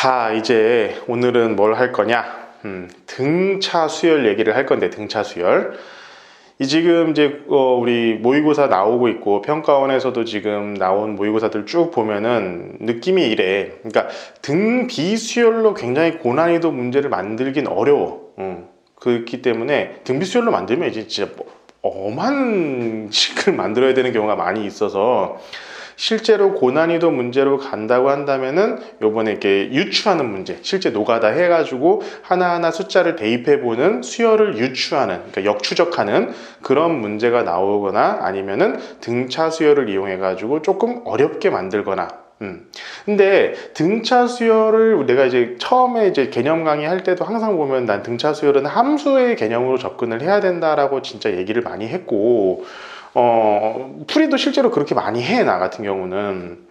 자, 이제 오늘은 뭘 할 거냐? 음, 등차 수열 얘기를 할 건데 등차 수열. 이 지금 이제 어, 우리 모의고사 나오고 있고 평가원에서도 지금 나온 모의고사들 쭉 보면은 느낌이 이래. 그러니까 등 비수열로 굉장히 고난이도 문제를 만들긴 어려워. 음, 그렇기 때문에 등 비수열로 만들면 이제 진짜 뭐 엄한 식을 만들어야 되는 경우가 많이 있어서 실제로 고난이도 문제로 간다고 한다면은 요번에 이렇게 유추하는 문제, 실제 노가다 해가지고 하나하나 숫자를 대입해보는 수열을 유추하는, 그러니까 역추적하는 그런 문제가 나오거나 아니면은 등차 수열을 이용해가지고 조금 어렵게 만들거나 음. 근데 등차 수열을 내가 이제 처음에 이제 개념 강의 할 때도 항상 보면 난 등차 수열은 함수의 개념으로 접근을 해야 된다라고 진짜 얘기를 많이 했고 어, 풀이도 실제로 그렇게 많이 해, 나 같은 경우는.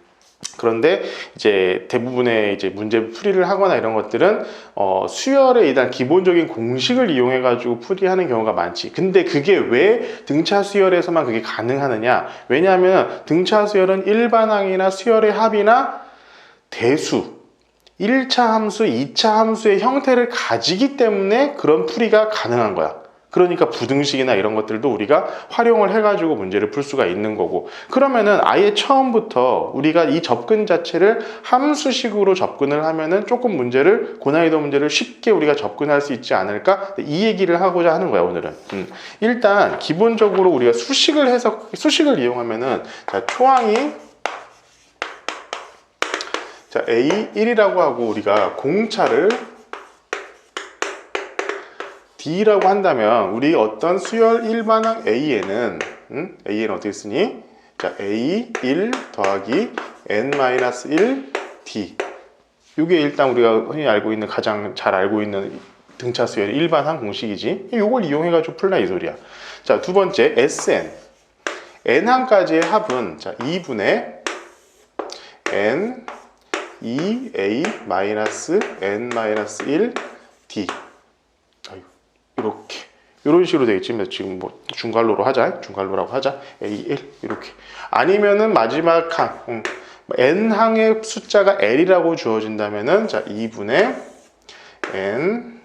그런데 이제 대부분의 이제 문제 풀이를 하거나 이런 것들은 어, 수열의 일단 기본적인 공식을 이용해 가지고 풀이하는 경우가 많지. 근데 그게 왜 등차 수열에서만 그게 가능하느냐? 왜냐하면 등차 수열은 일반항이나 수열의 합이나 대수 1차 함수, 2차 함수의 형태를 가지기 때문에 그런 풀이가 가능한 거야. 그러니까 부등식이나 이런 것들도 우리가 활용을 해가지고 문제를 풀 수가 있는 거고. 그러면은 아예 처음부터 우리가 이 접근 자체를 함수식으로 접근을 하면은 조금 문제를 고난이도 문제를 쉽게 우리가 접근할 수 있지 않을까? 이 얘기를 하고자 하는 거야 오늘은. 음. 일단 기본적으로 우리가 수식을 해서 수식을 이용하면은 자 초항이 자 A1이라고 하고 우리가 공차를 D라고 한다면 우리 어떤 수열 일반항 A에는 음? A에는 어떻게 쓰니? 자, A1 더하기 N-1 D. 이게 일단 우리가 흔히 알고 있는 가장 잘 알고 있는 등차 수열의 일반항 공식이지. 이걸 이용해가지고 풀라 이 소리야. 자, 두 번째 SN. N항까지의 합은 자, 2분의 N 2A-N-1 D 이렇게. 이런 식으로 되겠지 지금 뭐 중괄호로 하자 중괄호라고 하자 A1 이렇게. 아니면은 마지막 항 음, n 항의 숫자가 l이라고 주어진다면은 자 2분의 n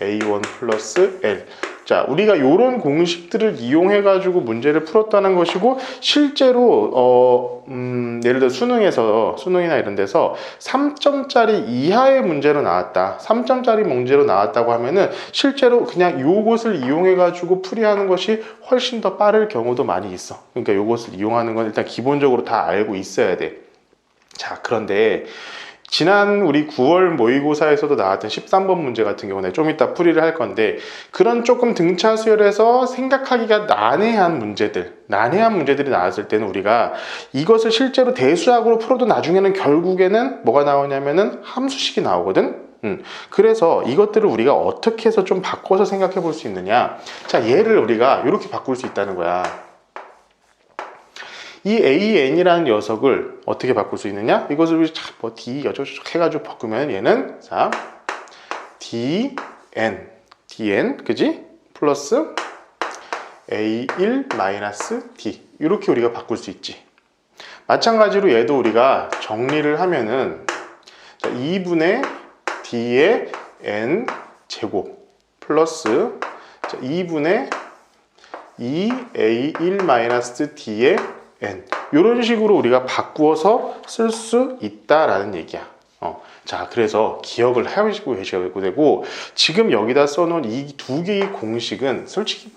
a1 플러스 l 자, 우리가 이런 공식들을 이용해 가지고 문제를 풀었다는 것이고 실제로 어, 음, 예를 들어 수능에서 수능이나 이런 데서 3점짜리 이하의 문제로 나왔다. 3점짜리 문제로 나왔다고 하면은 실제로 그냥 요것을 이용해 가지고 풀이하는 것이 훨씬 더 빠를 경우도 많이 있어. 그러니까 요것을 이용하는 건 일단 기본적으로 다 알고 있어야 돼. 자, 그런데 지난 우리 9월 모의고사에서도 나왔던 13번 문제 같은 경우는 좀 이따 풀이를 할 건데 그런 조금 등차 수열에서 생각하기가 난해한 문제들 난해한 문제들이 나왔을 때는 우리가 이것을 실제로 대수학으로 풀어도 나중에는 결국에는 뭐가 나오냐면은 함수식이 나오거든? 음, 그래서 이것들을 우리가 어떻게 해서 좀 바꿔서 생각해 볼 수 있느냐? 자 얘를 우리가 이렇게 바꿀 수 있다는 거야 이 AN이라는 녀석을 어떻게 바꿀 수 있느냐? 이것을 뭐 D 여쭤 해가지고 바꾸면 얘는 자 DN DN 그지? 플러스 A1 마이너스 D 이렇게 우리가 바꿀 수 있지. 마찬가지로 얘도 우리가 정리를 하면은 자, 2분의 D의 N 제곱 플러스 자, 2분의 2A1 마이너스 D의 n 이런 식으로 우리가 바꾸어서 쓸 수 있다라는 얘기야. 어. 자, 그래서 기억을 하시고 계셔야 되고 지금 여기다 써놓은 이 두 개의 공식은 솔직히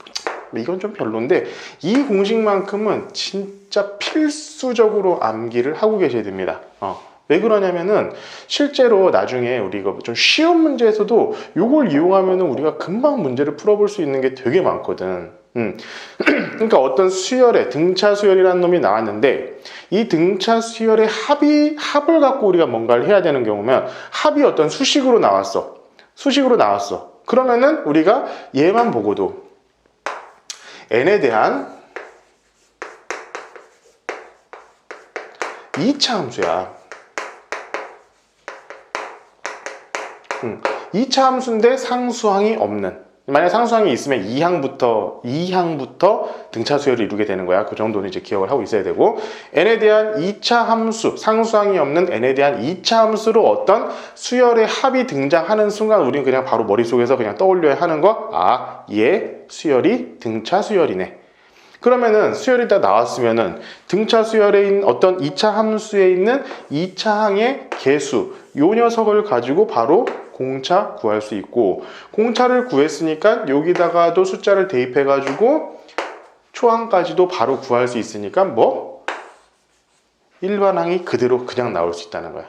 이건 좀 별론데 이 공식만큼은 진짜 필수적으로 암기를 하고 계셔야 됩니다. 어. 왜 그러냐면은 실제로 나중에 우리가 좀 쉬운 문제에서도 이걸 이용하면은 우리가 금방 문제를 풀어볼 수 있는 게 되게 많거든. 음. 그러니까 어떤 수열의 등차 수열이라는 놈이 나왔는데 이 등차 수열의 합이 합을 갖고 우리가 뭔가를 해야 되는 경우면 합이 어떤 수식으로 나왔어. 수식으로 나왔어. 그러면은 우리가 얘만 보고도 n에 대한 2차 함수야. 음. 2차 함수인데 상수항이 없는 만약 상수항이 있으면 2항부터 2항부터 등차 수열을 이루게 되는 거야. 그 정도는 이제 기억을 하고 있어야 되고 n에 대한 2차 함수, 상수항이 없는 n에 대한 2차 함수로 어떤 수열의 합이 등장하는 순간 우리는 그냥 바로 머릿속에서 그냥 떠올려야 하는 거. 아, 얘 수열이 등차 수열이네. 그러면은 수열이 다 나왔으면은 등차 수열에 있는 어떤 2차 함수에 있는 2차 항의 개수 요 녀석을 가지고 바로 공차 구할 수 있고 공차를 구했으니까 여기다가도 숫자를 대입해 가지고 초항까지도 바로 구할 수 있으니까 뭐 일반항이 그대로 그냥 나올 수 있다는 거야.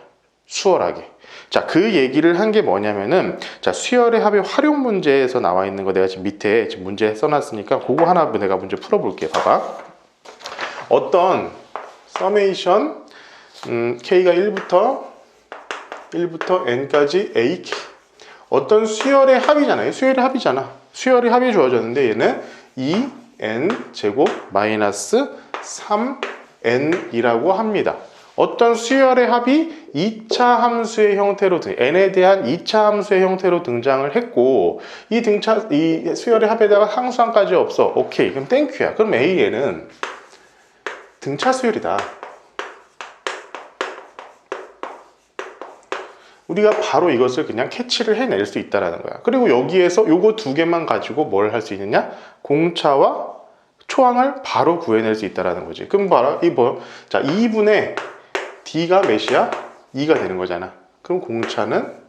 수월하게. 자, 그 얘기를 한 게 뭐냐면은, 자, 수열의 합의 활용 문제에서 나와 있는 거 내가 지금 밑에 지금 문제 써놨으니까, 그거 하나 내가 문제 풀어볼게. 봐봐. 어떤 서메이션, 음, K가 1부터, 1부터 N까지 AK. 어떤 수열의 합이잖아요. 수열의 합이잖아. 수열의 합이 주어졌는데, 얘는 2N 제곱 마이너스 3N이라고 합니다. 어떤 수열의 합이 2차 함수의 형태로 등 n에 대한 2차 함수의 형태로 등장을 했고 이 등차 이 수열의 합에다가 항수항까지 없어. 오케이. 그럼 땡큐야. 그럼 a는 등차 수열이다. 우리가 바로 이것을 그냥 캐치를 해낼 수 있다라는 거야. 그리고 여기에서 요거 두 개만 가지고 뭘 할 수 있느냐? 공차와 초항을 바로 구해낼 수 있다라는 거지. 그럼 봐라. 이 뭐? 자, 2분의 d가 몇이야? 2가 되는 거잖아. 그럼 공차는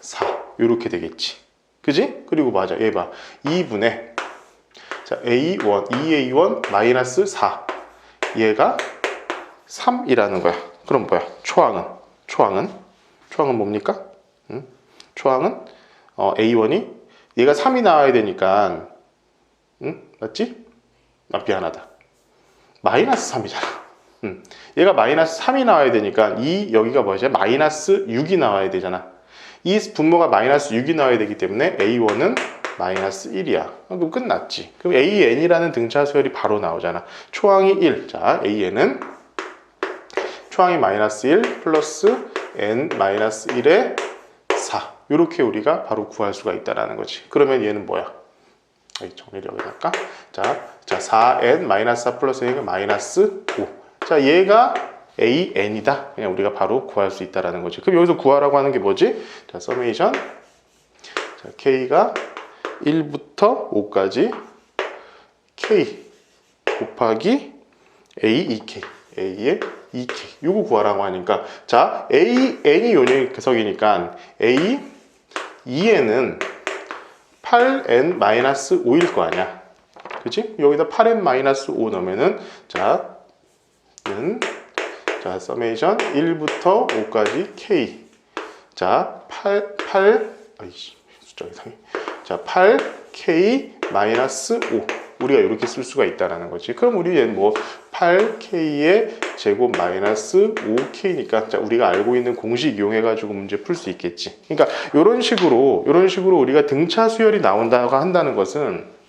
4. 이렇게 되겠지. 그지? 그리고 맞아. 얘 봐. 2분의 자, A1, 2A1 마이너스 4. 얘가 3이라는 거야. 그럼 뭐야? 초항은? 초항은? 초항은 뭡니까? 응? 초항은 어, A1이 얘가 3이 나와야 되니까 응? 맞지? 아, 미안하다. 마이너스 3이잖아. 음. 얘가 마이너스 3이 나와야 되니까 이 여기가 뭐지? 마이너스 6이 나와야 되잖아. 이 분모가 마이너스 6이 나와야 되기 때문에 A1은 마이너스 1이야. 그럼 끝났지. 그럼 AN이라는 등차 수열이 바로 나오잖아. 초항이 1. 자, AN은 초항이 마이너스 1 플러스 N 마이너스 1의 4. 이렇게 우리가 바로 구할 수가 있다라는 거지. 그러면 얘는 뭐야? 정리를 여기다 할까? 자, 자 4n 마이너스 4 플러스 N이 마이너스 5. 자, 얘가 AN이다. 그냥 우리가 바로 구할 수 있다라는 거지. 그럼 여기서 구하라고 하는 게 뭐지? 자, 서메이션. 자, K가 1부터 5까지 K 곱하기 A, 2K. A의 2K. 요거 구하라고 하니까 자, A, N이 요 녀석이니까 A, 2N은 8N-5일 거 아니야. 그치? 여기다 8N-5 넣으면은 자, 는 자, 서메이션 1부터 5까지 K. 자, 8 8 아이씨, 숫자 이상해. 자, 8K 마이너스 5. 우리가 이렇게 쓸 수가 있다라는 거지. 그럼 우리 얘는 뭐 8K의 제곱 마이너스 5K니까 자, 우리가 알고 있는 공식 이용해 가지고 문제 풀 수 있겠지. 그러니까 이런 식으로 이런 식으로 우리가 등차 수열이 나온다고 한다는 것은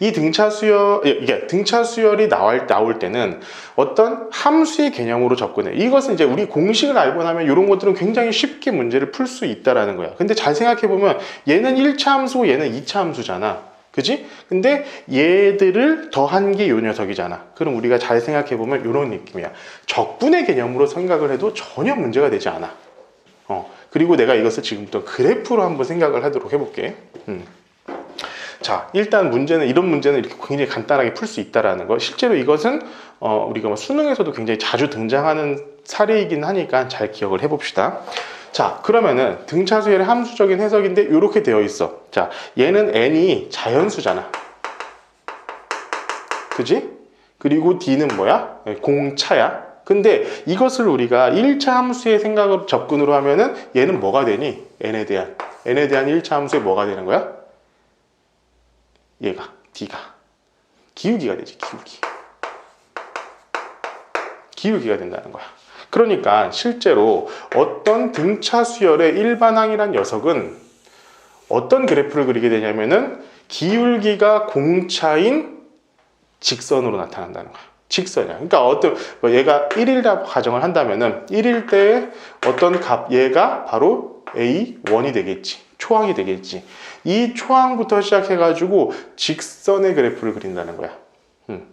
이 등차 수열, 예, 이게 등차 수열이 나올, 나올 때는 어떤 함수의 개념으로 접근해. 이것은 이제 우리 공식을 알고 나면 이런 것들은 굉장히 쉽게 문제를 풀 수 있다라는 거야. 근데 잘 생각해 보면 얘는 1차 함수고 얘는 2차 함수잖아. 그지? 근데 얘들을 더한 게 요 녀석이잖아. 그럼 우리가 잘 생각해 보면 이런 느낌이야. 적분의 개념으로 생각을 해도 전혀 문제가 되지 않아. 어. 그리고 내가 이것을 지금부터 그래프로 한번 생각을 하도록 해볼게. 음. 자, 일단 문제는 이런 문제는 이렇게 굉장히 간단하게 풀 수 있다라는 거. 실제로 이것은 어, 우리가 뭐 수능에서도 굉장히 자주 등장하는 사례이긴 하니까 잘 기억을 해봅시다. 자, 그러면은 등차수열의 함수적인 해석인데 이렇게 되어 있어. 자, 얘는 n이 자연수잖아. 그지? 그리고 d는 뭐야? 공차야. 근데 이것을 우리가 1차 함수의 생각으로 접근으로 하면은 얘는 뭐가 되니? n에 대한 n에 대한 1차 함수에 뭐가 되는 거야? 얘가 D가 기울기가 되지 기울기 기울기가 된다는 거야 그러니까 실제로 어떤 등차 수열의 일반항이란 녀석은 어떤 그래프를 그리게 되냐면은 기울기가 공차인 직선으로 나타난다는 거야 직선이야. 그러니까 어떤 뭐 얘가 1이라고 가정을 한다면은 1일 때 어떤 값 얘가 바로 A1이 되겠지. 초항이 되겠지. 이 초항부터 시작해 가지고 직선의 그래프를 그린다는 거야. 음.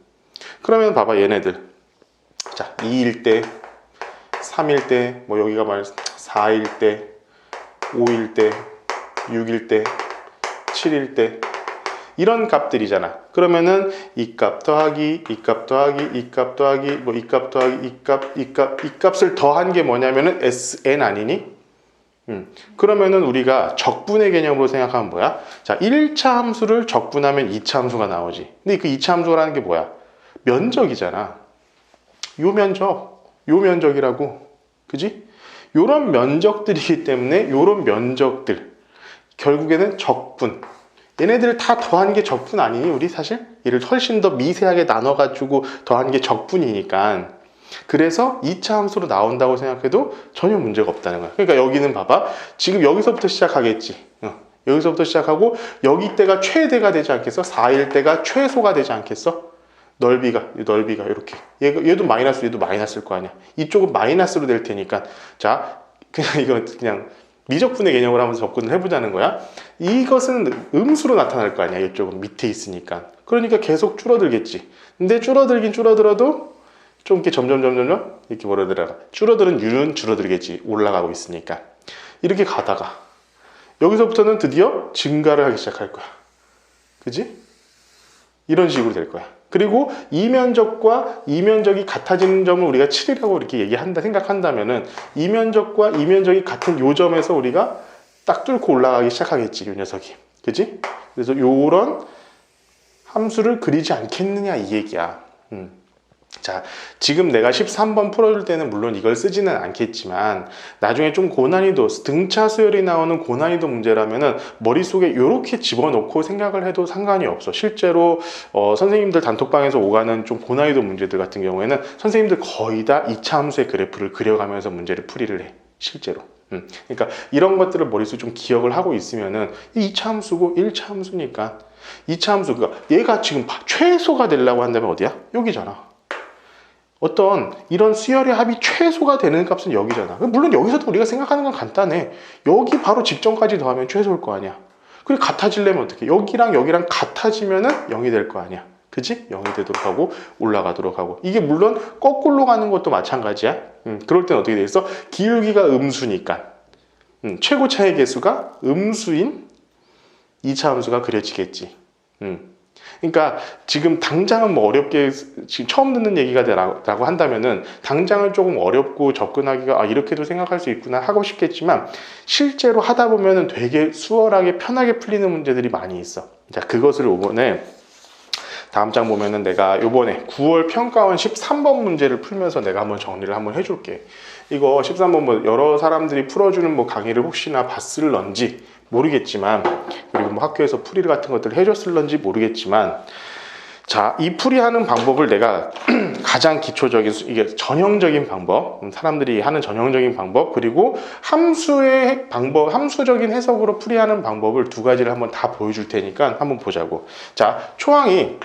그러면 봐봐 얘네들. 자 2일 때, 3일 때, 뭐 여기가 말 4일 때, 5일 때, 6일 때, 7일 때 이런 값들이잖아. 그러면은 이 값 더하기, 이 값 더하기, 이 값 더하기, 뭐 이 값 더하기, 이 값, 이 값, 이 값을 더한 게 뭐냐면은 SN 아니니? 음. 그러면은 우리가 적분의 개념으로 생각하면 뭐야? 자, 1차 함수를 적분하면 2차 함수가 나오지. 근데 그 2차 함수라는 게 뭐야? 면적이잖아. 요 면적, 요 면적이라고. 그지? 요런 면적들이기 때문에 요런 면적들. 결국에는 적분. 얘네들을 다 더한 게 적분 아니니? 우리 사실? 얘를 훨씬 더 미세하게 나눠 가지고 더한 게 적분이니까. 그래서 2차 함수로 나온다고 생각해도 전혀 문제가 없다는 거야. 그러니까 여기는 봐봐. 지금 여기서부터 시작하겠지. 어, 여기서부터 시작하고 여기 때가 최대가 되지 않겠어? 4일 때가 최소가 되지 않겠어? 넓이가 넓이가 이렇게 얘가 얘도 마이너스 얘도 마이너스일 거 아니야. 이쪽은 마이너스로 될 테니까 자 그냥 이거 그냥 미적분의 개념을 하면서 접근을 해보자는 거야. 이것은 음수로 나타날 거 아니야. 이쪽은 밑에 있으니까. 그러니까 계속 줄어들겠지. 근데 줄어들긴 줄어들어도 좀 이렇게 점점 점점 점 이렇게 뭐라더라 줄어드는 율은 줄어들겠지 올라가고 있으니까 이렇게 가다가 여기서부터는 드디어 증가를 하기 시작할 거야 그지 이런 식으로 될 거야 그리고 이 면적과 이 면적이 같아지는 점을 우리가 7이라고 이렇게 얘기한다 생각한다면은 이 면적과 이 면적이 같은 요 점에서 우리가 딱 뚫고 올라가기 시작하겠지 이 녀석이. 그지 그래서 요런 함수를 그리지 않겠느냐 이 얘기야. 음. 자, 지금 내가 13번 풀어줄 때는 물론 이걸 쓰지는 않겠지만 나중에 좀 고난이도, 등차 수열이 나오는 고난이도 문제라면은 머릿속에 이렇게 집어넣고 생각을 해도 상관이 없어. 실제로 어, 선생님들 단톡방에서 오가는 좀 고난이도 문제들 같은 경우에는 선생님들 거의 다 2차 함수의 그래프를 그려가면서 문제를 풀이를 해. 실제로. 음, 그러니까 이런 것들을 머릿속에 좀 기억을 하고 있으면은 2차 함수고 1차 함수니까 2차 함수, 그러니까 얘가 지금 최소가 되려고 한다면 어디야? 여기잖아. 어떤 이런 수열의 합이 최소가 되는 값은 여기잖아. 물론 여기서도 우리가 생각하는 건 간단해. 여기 바로 직전까지 더하면 최소일 거 아니야. 그리고 같아지려면 어떻게? 여기랑 여기랑 같아지면은 0이 될 거 아니야. 그지? 0이 되도록 하고 올라가도록 하고 이게 물론 거꾸로 가는 것도 마찬가지야. 음, 그럴 땐 어떻게 돼 있어? 기울기가 음수니까 음, 최고 차의 개수가 음수인 2차 함수가 그려지겠지. 음. 그러니까 지금 당장은 뭐 어렵게 지금 처음 듣는 얘기가 되라고 한다면은 당장은 조금 어렵고 접근하기가 아 이렇게도 생각할 수 있구나 하고 싶겠지만 실제로 하다 보면은 되게 수월하게 편하게 풀리는 문제들이 많이 있어. 자 그것을 이번에 다음 장 보면은 내가 요번에 9월 평가원 13번 문제를 풀면서 내가 한번 정리를 한번 해줄게. 이거 13번 뭐 여러 사람들이 풀어주는 뭐 강의를 혹시나 봤을런지 모르겠지만 그리고 뭐 학교에서 풀이 같은 것들을 해줬을런지 모르겠지만 자, 이 풀이하는 방법을 내가 가장 기초적인 이게 전형적인 방법, 음, 사람들이 하는 전형적인 방법, 그리고 함수의 방법, 함수적인 해석으로 풀이하는 방법을 두 가지를 한번 다 보여줄 테니까 한번 보자고. 자, 초항이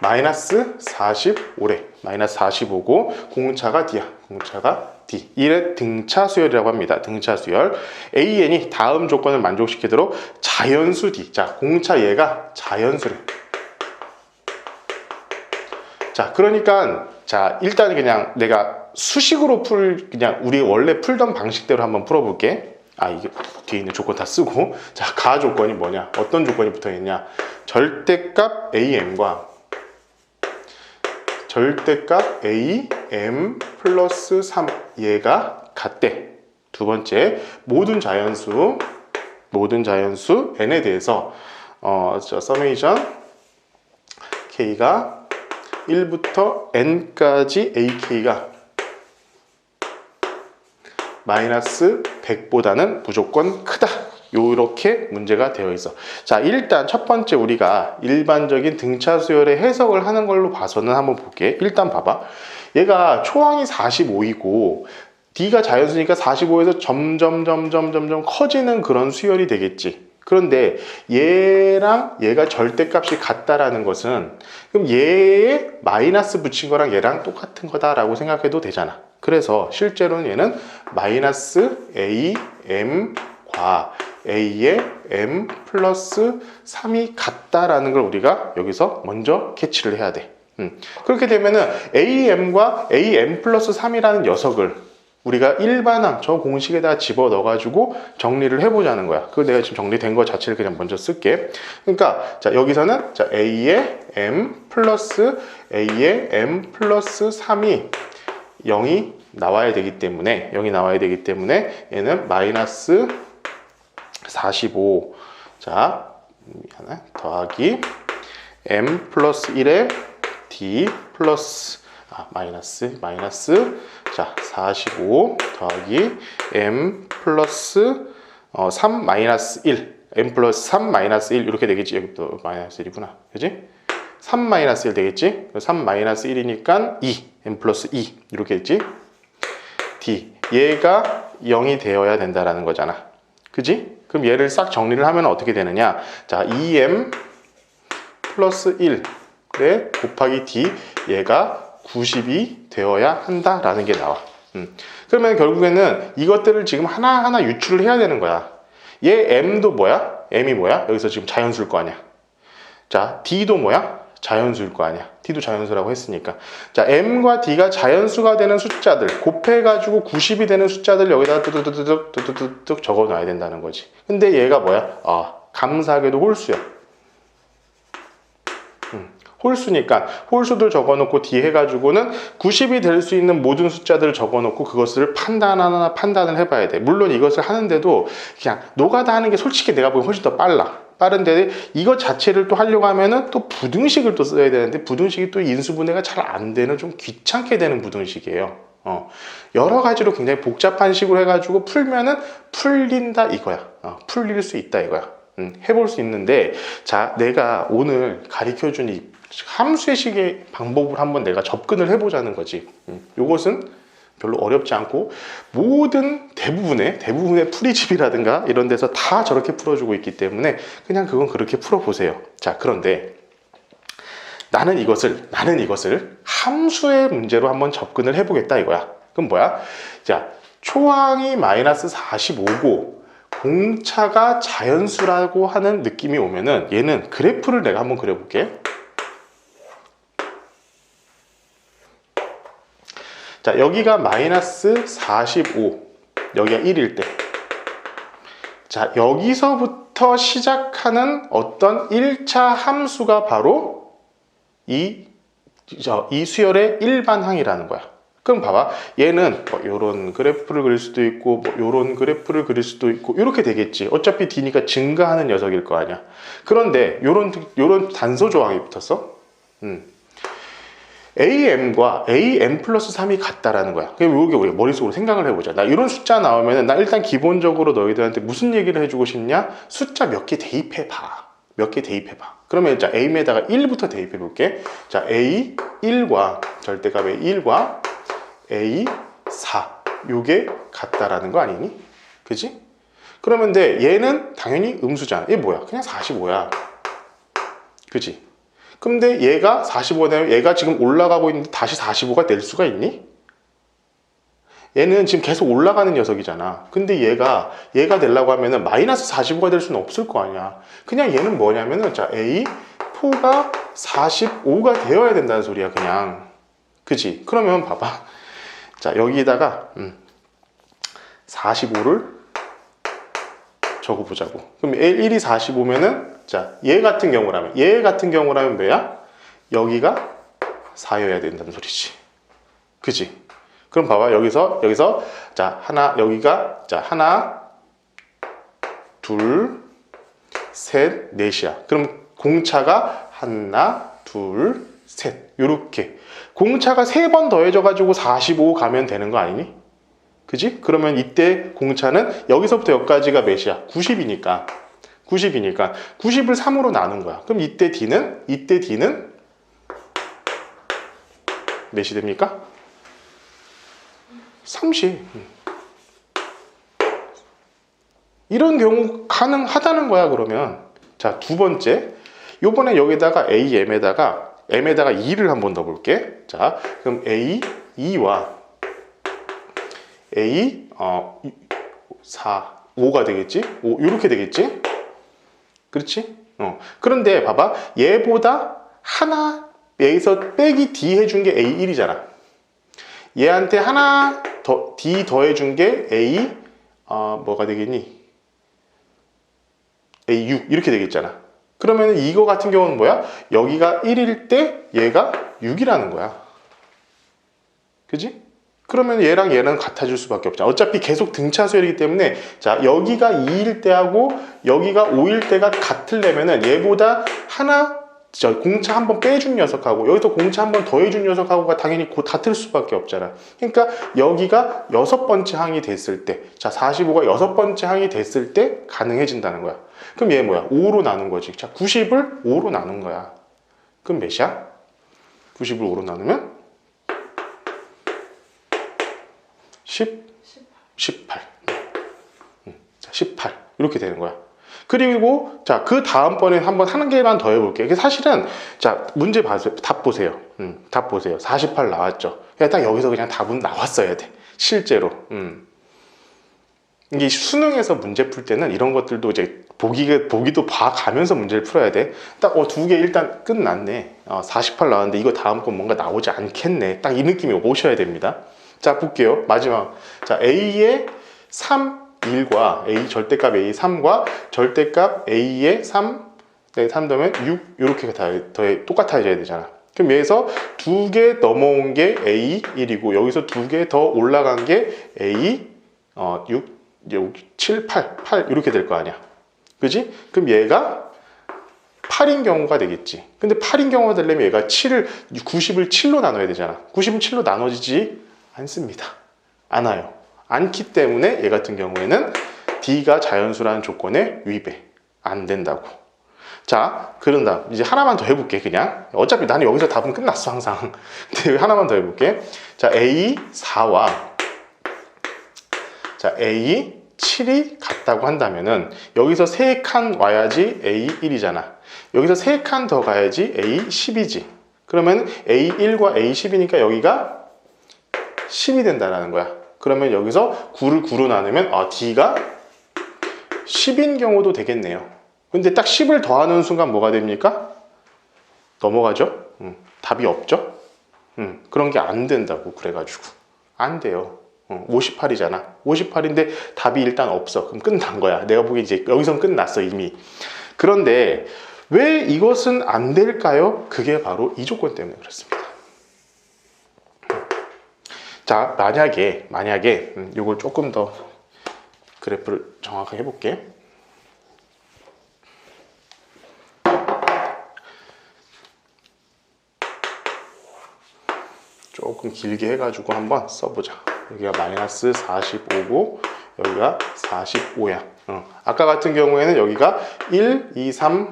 마이너스 45래. 마이너스 45고 공차가 D야. 공차가 D. 이를 등차 수열이라고 합니다. 등차 수열. AN이 다음 조건을 만족시키도록 자연수 D. 자, 공차 얘가 자연수래. 자, 그러니까 자, 일단 그냥 내가 수식으로 풀 그냥 우리 원래 풀던 방식대로 한번 풀어 볼게. 아, 이게 뒤에 있는 조건 다 쓰고. 자, 가 조건이 뭐냐? 어떤 조건이 붙어 있냐? 절대값 AM과 절대값 a m 플러스 3 얘가 같대. 두 번째 모든 자연수 모든 자연수 n에 대해서 어, 저 서메이션 k가 1부터 n까지 ak가 마이너스 100보다는 무조건 크다. 이렇게 문제가 되어 있어. 자, 일단 첫 번째 우리가 일반적인 등차 수열의 해석을 하는 걸로 봐서는 한번 볼게. 일단 봐봐. 얘가 초항이 45이고 D가 자연수니까 45에서 점점 점점 점점 커지는 그런 수열이 되겠지. 그런데 얘랑 얘가 절대값이 같다라는 것은 그럼 얘에 마이너스 붙인 거랑 얘랑 똑같은 거다라고 생각해도 되잖아. 그래서 실제로는 얘는 마이너스 a m 아 A에 M 플러스 3이 같다라는 걸 우리가 여기서 먼저 캐치를 해야 돼. 음. 그렇게 되면은 AM과 AM 플러스 3이라는 녀석을 우리가 일반항 저 공식에다 집어 넣어가지고 정리를 해보자는 거야. 그 내가 지금 정리된 거 자체를 그냥 먼저 쓸게. 그러니까 자 여기서는 자 A의 M 플러스 A의 M 플러스 3이 0이 나와야 되기 때문에 0이 나와야 되기 때문에 얘는 마이너스 45. 자 미안해 더하기 M 플러스 1에 D 플러스 아, 마이너스 마이너스. 자 45 더하기 m 플러스 어, 3 마이너스 1 m 플러스 3 마이너스 1 이렇게 되겠지. 여기 또 마이너스 1이구나. 그지? 3 마이너스 1 되겠지? 3 마이너스 1이니까 2 m 플러스 2 이렇게 했지? D. 얘가 0이 되어야 된다라는 거잖아. 그지 그럼 얘를 싹 정리를 하면 어떻게 되느냐 자 2m 플러스 1에 곱하기 d 얘가 90이 되어야 한다라는 게 나와. 음. 그러면 결국에는 이것들을 지금 하나하나 유출을 해야 되는 거야. 얘 m도 뭐야? m이 뭐야? 여기서 지금 자연수일 거 아니야. 자, d도 뭐야? 자연수일 거 아니야. d도 자연수라고 했으니까. 자, m과 d가 자연수가 되는 숫자들 곱해가지고 90이 되는 숫자들 여기다 뚜두두두둑 뚜두두둑 적어 놔야 된다는 거지. 근데 얘가 뭐야? 아, 감사하게도 홀수야. 홀수니까 홀수들 적어놓고 D 해가지고는 90이 될 수 있는 모든 숫자들을 적어놓고 그것을 판단하나 판단을 해봐야 돼. 물론 이것을 하는데도 그냥 노가다 하는 게 솔직히 내가 보기엔 훨씬 더 빨라. 빠른데 이것 자체를 또 하려고 하면은 또 부등식을 또 써야 되는데 부등식이 또 인수분해가 잘 안 되는 좀 귀찮게 되는 부등식이에요. 어, 여러 가지로 굉장히 복잡한 식으로 해가지고 풀면은 풀린다 이거야. 어, 풀릴 수 있다 이거야. 음, 해볼 수 있는데 자 내가 오늘 가르쳐준 이 함수의 식의 방법을 한번 내가 접근을 해보자는 거지. 음, 요것은 별로 어렵지 않고 모든 대부분의 대부분의 풀이집이라든가 이런 데서 다 저렇게 풀어주고 있기 때문에 그냥 그건 그렇게 풀어보세요. 자 그런데 나는 이것을 나는 이것을 함수의 문제로 한번 접근을 해보겠다 이거야. 그럼 뭐야? 자 초항이 마이너스 45고 공차가 자연수라고 하는 느낌이 오면은 얘는 그래프를 내가 한번 그려볼게. 자, 여기가 마이너스 45, 여기가 1일 때. 자, 여기서부터 시작하는 어떤 1차 함수가 바로 이, 저, 이 수열의 일반항이라는 거야. 그럼 봐봐. 얘는 뭐 요런 그래프를 그릴 수도 있고, 뭐 요런 그래프를 그릴 수도 있고, 이렇게 되겠지. 어차피 D니까 증가하는 녀석일 거 아니야. 그런데 요런, 요런 단서 조항이 붙었어. 음. AM과 AM 플러스 3이 같다라는 거야. 그럼 이게 우리 머릿속으로 생각을 해보자. 나 이런 숫자 나오면은 나 일단 기본적으로 너희들한테 무슨 얘기를 해주고 싶냐? 숫자 몇 개 대입해봐. 몇 개 대입해봐. 그러면 자, A에다가 1부터 대입해 볼게. 자, A 1과 절대값의 1과 A 4. 요게 같다라는 거 아니니? 그지? 그러면 얘는 당연히 음수잖아. 얘 뭐야? 그냥 45야. 그지? 근데 얘가 45냐면 얘가 지금 올라가고 있는데 다시 45가 될 수가 있니? 얘는 지금 계속 올라가는 녀석이잖아. 근데 얘가 얘가 되려고 하면은 마이너스 45가 될 수는 없을 거 아니야. 그냥 얘는 뭐냐면은 자 A 4가 45가 되어야 된다는 소리야 그냥. 그지? 그러면 봐봐. 자 여기다가 음, 45를 적어보자고. 그럼 1이 45면은 자, 얘 같은 경우라면, 얘 같은 경우라면 뭐야? 여기가 4여야 된다는 소리지. 그지? 그럼 봐봐. 여기서, 여기서, 자, 하나, 여기가, 자, 하나, 둘, 셋, 넷이야. 그럼 공차가 하나, 둘, 셋. 요렇게. 공차가 세 번 더해져가지고 45 가면 되는 거 아니니? 그지? 그러면 이때 공차는 여기서부터 여기까지가 몇이야? 90이니까. 90이니까 90을 3으로 나눈 거야. 그럼 이때 D는 이때 D는 몇이 됩니까? 30. 이런 경우 가능하다는 거야, 그러면. 자, 두 번째. 요번에 여기다가 AM에다가 M에다가 2를 한번 더 볼게. 자, 그럼 A, 2와 A, 어, 4, 5가 되겠지? 5, 이렇게 되겠지? 그렇지? 어. 그런데 봐봐. 얘보다 하나 여기서 빼기 D 해준 게 A1이잖아. 얘한테 하나 더 D 더해준 게 A 어, 뭐가 되겠니? A6 이렇게 되겠잖아. 그러면 이거 같은 경우는 뭐야? 여기가 1일 때 얘가 6이라는 거야. 그지? 그러면 얘랑 얘랑 같아질 수밖에 없잖아. 어차피 계속 등차수열이기 때문에 자 여기가 2일 때하고 여기가 5일 때가 같으려면은 얘보다 하나 저 공차 한 번 빼준 녀석하고 여기서 공차 한 번 더해준 녀석하고가 당연히 곧 같을 수밖에 없잖아. 그러니까 여기가 여섯 번째 항이 됐을 때, 자 45가 여섯 번째 항이 됐을 때 가능해진다는 거야. 그럼 얘 뭐야? 5로 나눈 거지. 자 90을 5로 나눈 거야. 그럼 몇이야? 90을 5로 나누면 10, 18. 음, 자, 18. 이렇게 되는 거야. 그리고 자, 그 다음번에 한번 한 개만 더 해볼게요. 이게 사실은 자, 문제 봐세요. 답 보세요. 음, 답 보세요. 48 나왔죠. 그냥 딱 여기서 그냥 답은 나왔어야 돼. 실제로. 음. 이게 수능에서 문제 풀 때는 이런 것들도 이제 보기, 보기도 봐가면서 문제를 풀어야 돼. 딱, 어, 두 개 일단 끝났네. 어, 48 나왔는데 이거 다음 건 뭔가 나오지 않겠네. 딱 이 느낌이 오셔야 됩니다. 자, 볼게요. 마지막. 자, A의 3, 1과 A 절대값 A 3과 절대값 A의 3, 네, 3 더면 6 이렇게 다 더해 똑같아져야 되잖아. 그럼 여기서 두 개 넘어온 게 A 1이고 여기서 두 개 더 올라간 게 A 어, 6, 6, 7, 8, 8 이렇게 될 거 아니야. 그지? 그럼 얘가 8인 경우가 되겠지. 근데 8인 경우가 되려면 얘가 7을 90을 7로 나눠야 되잖아. 90은 7로 나눠지지 않습니다. 않아요. 않기 때문에 얘 같은 경우에는 D가 자연수라는 조건에 위배 안 된다고. 자, 그런다. 이제 하나만 더 해볼게, 그냥. 어차피 나는 여기서 답은 끝났어, 항상. 근데 하나만 더 해볼게. 자, A 4와 자, A 7이 같다고 한다면은 여기서 3칸 와야지 A 1이잖아. 여기서 3칸 더 가야지 A 10이지. 그러면 A 1과 A 10이니까 여기가 10이 된다는 거야. 그러면 여기서 9를 9로 나누면 아, D가 10인 경우도 되겠네요. 근데 딱 10을 더하는 순간 뭐가 됩니까? 넘어가죠? 음, 답이 없죠? 음, 그런 게 안 된다고 그래가지고 안 돼요. 어, 58이잖아. 58인데 답이 일단 없어. 그럼 끝난 거야. 내가 보기엔 이제 여기선 끝났어 이미. 그런데 왜 이것은 안 될까요? 그게 바로 이 조건 때문에 그렇습니다. 자, 만약에, 만약에, 음, 이걸 조금 더 그래프를 정확하게 해볼게. 조금 길게 해가지고 한번 써보자. 여기가 마이너스 45고, 여기가 45야. 어. 아까 같은 경우에는 여기가 1, 2, 3,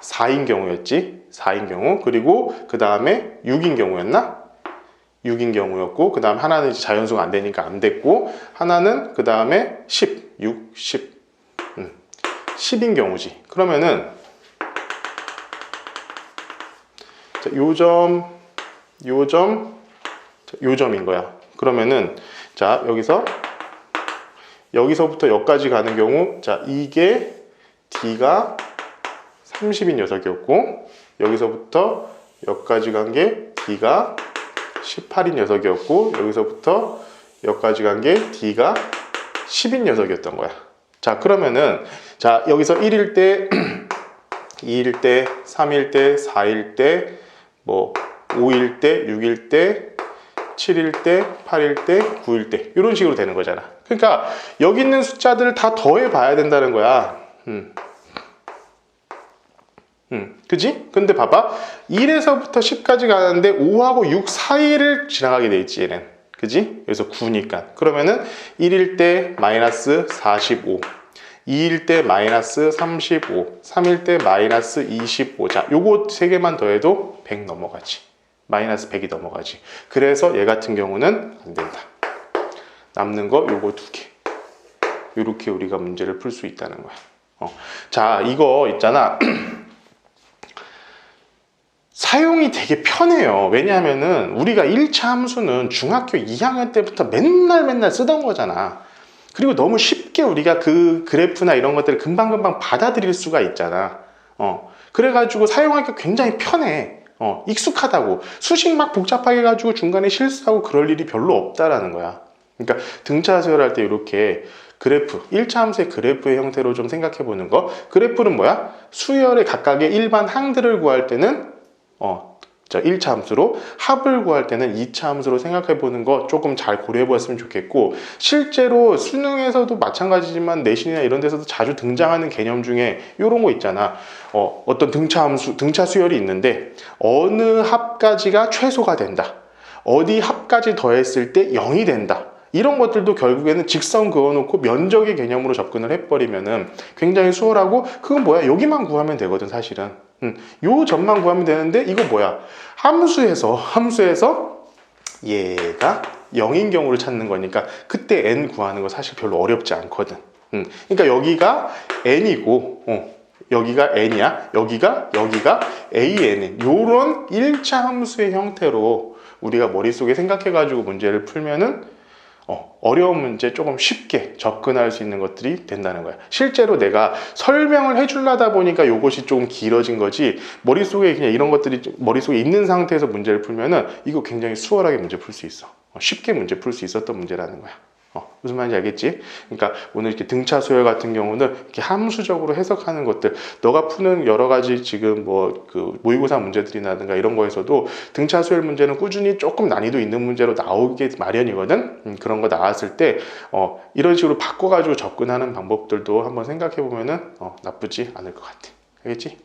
4인 경우였지. 4인 경우. 그리고 그 다음에 6인 경우였나? 6인 경우였고 그 다음 하나는 이제 자연수가 안 되니까 안 됐고 하나는 그 다음에 10, 6, 10 음, 10인 경우지. 그러면은 자, 요점 요점 요점인 거야. 그러면은 자 여기서 여기서부터 여기까지 가는 경우 자 이게 D가 30인 녀석이었고 여기서부터 여기까지 간 게 D가 18인 녀석이었고 여기서부터 여기까지 간 게 D가 10인 녀석이었던 거야. 자 그러면은 자 여기서 1일 때 2일 때 3일 때 4일 때뭐 5일 때 6일 때 7일 때 8일 때 9일 때 이런 식으로 되는 거잖아. 그러니까 여기 있는 숫자들을 다 더해 봐야 된다는 거야. 음. 음, 그지? 근데 봐봐. 1에서부터 10까지 가는데 5하고 6 사이를 지나가게 돼 있지, 얘는. 그지? 그래서 9니까. 그러면은 1일 때 마이너스 45. 2일 때 마이너스 35. 3일 때 마이너스 25. 자, 요거 세 개만 더해도 100 넘어가지. 마이너스 100이 넘어가지. 그래서 얘 같은 경우는 안 된다. 남는 거 요거 두 개. 요렇게 우리가 문제를 풀 수 있다는 거야. 어. 자, 이거 있잖아. 사용이 되게 편해요. 왜냐하면은 우리가 1차 함수는 중학교 2학년 때부터 맨날 맨날 쓰던 거잖아. 그리고 너무 쉽게 우리가 그 그래프나 이런 것들을 금방금방 받아들일 수가 있잖아. 어. 그래가지고 사용하기 굉장히 편해. 어, 익숙하다고. 수식 막 복잡하게 해가지고 중간에 실수하고 그럴 일이 별로 없다라는 거야. 그러니까 등차 수열할 때 이렇게 그래프, 1차 함수의 그래프의 형태로 좀 생각해 보는 거. 그래프는 뭐야? 수열의 각각의 일반 항들을 구할 때는 어, 자, 1차 함수로 합을 구할 때는 2차 함수로 생각해 보는 거 조금 잘 고려해 보았으면 좋겠고 실제로 수능에서도 마찬가지지만 내신이나 이런 데서도 자주 등장하는 개념 중에 이런 거 있잖아. 어, 어떤 등차 함수, 등차 수열이 있는데 어느 합까지가 최소가 된다. 어디 합까지 더했을 때 0이 된다. 이런 것들도 결국에는 직선 그어놓고 면적의 개념으로 접근을 해버리면은 굉장히 수월하고 그건 뭐야 여기만 구하면 되거든 사실은 음, 요 점만 구하면 되는데 이거 뭐야? 함수에서 함수에서 얘가 0인 경우를 찾는 거니까 그때 n 구하는 거 사실 별로 어렵지 않거든. 음, 그러니까 여기가 n이고 어, 여기가 n이야. 여기가 여기가 an 요런 1차 함수의 형태로 우리가 머릿속에 생각해 가지고 문제를 풀면은 어, 어려운 문제 조금 쉽게 접근할 수 있는 것들이 된다는 거야. 실제로 내가 설명을 해주려다 보니까 이것이 조금 길어진 거지, 머릿속에 그냥 이런 것들이 머릿속에 있는 상태에서 문제를 풀면은 이거 굉장히 수월하게 문제 풀 수 있어. 어, 쉽게 문제 풀 수 있었던 문제라는 거야. 어, 무슨 말인지 알겠지? 그러니까 오늘 이렇게 등차 수열 같은 경우는 이렇게 함수적으로 해석하는 것들, 너가 푸는 여러 가지 지금 뭐 그 모의고사 문제들이라든가 이런 거에서도 등차 수열 문제는 꾸준히 조금 난이도 있는 문제로 나오게 마련이거든. 음, 그런 거 나왔을 때 어, 이런 식으로 바꿔가지고 접근하는 방법들도 한번 생각해 보면은 어, 나쁘지 않을 것 같아. 알겠지?